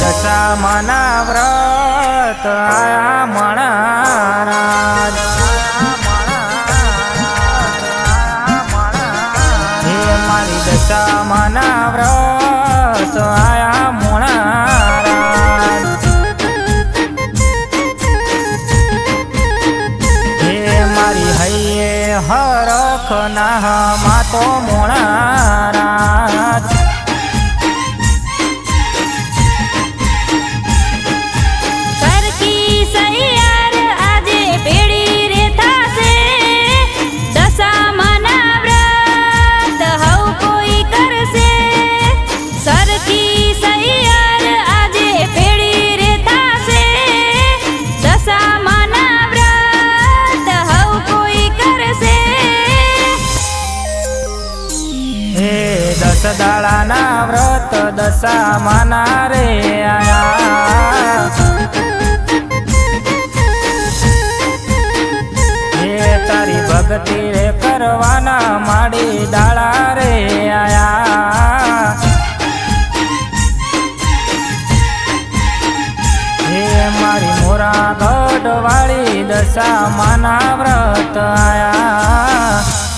દશા મના વ્રત આયા મણારાજ. હે મારી દશા મના વ્રત આયા મોણારાજ. હે મારી હૈયે હરખ ના માતો મોણારાજ. દાડાના વ્રત દશા માના રે હે તારી ભક્તિ રે કરવાના માડી દાડા રે આયા. હે મારી મોરા ગઢવાળી દશા માના વ્રત આયા.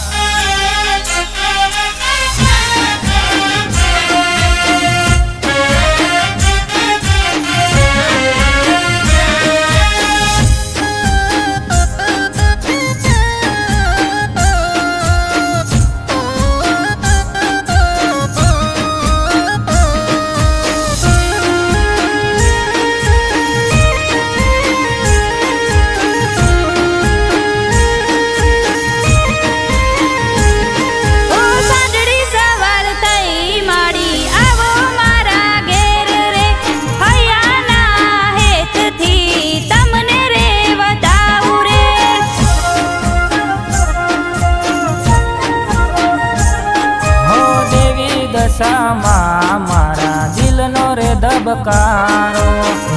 સમા મારા દિલનો રે ધબકારો.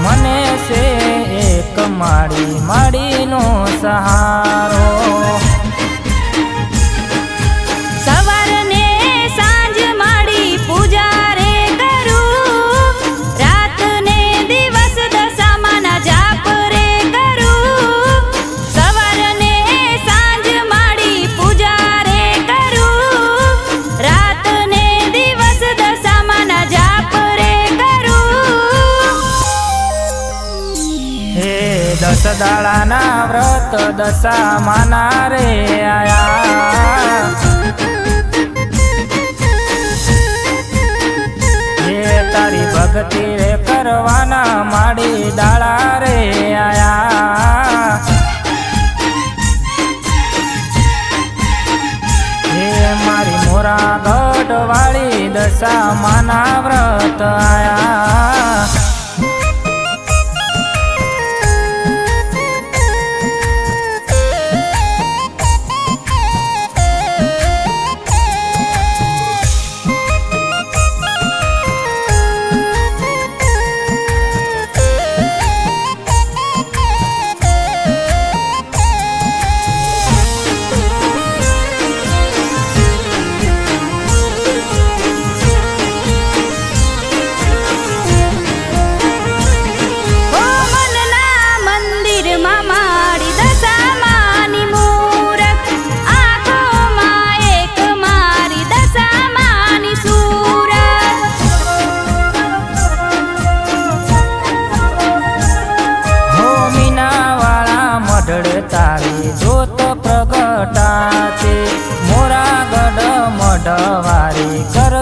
મને છે એક માડી માડીનો સહારો. દાડાના વ્રત દશા માના રે આયા.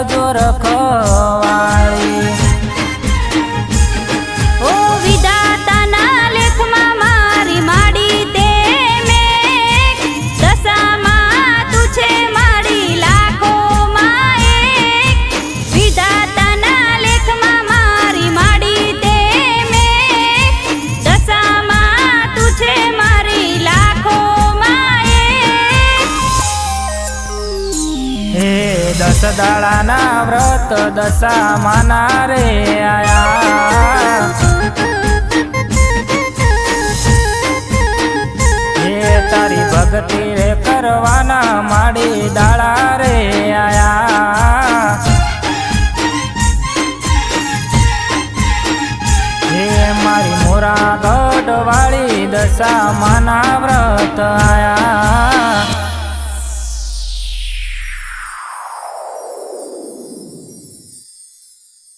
જો રખો દાડાના વ્રત દશા માના રે આયા. હે તારી ભક્તિ રે કરવાના માડી દાડા રે આયા. હે મારી મોરા ગઢ વાળી દશા માના વ્રત આયા.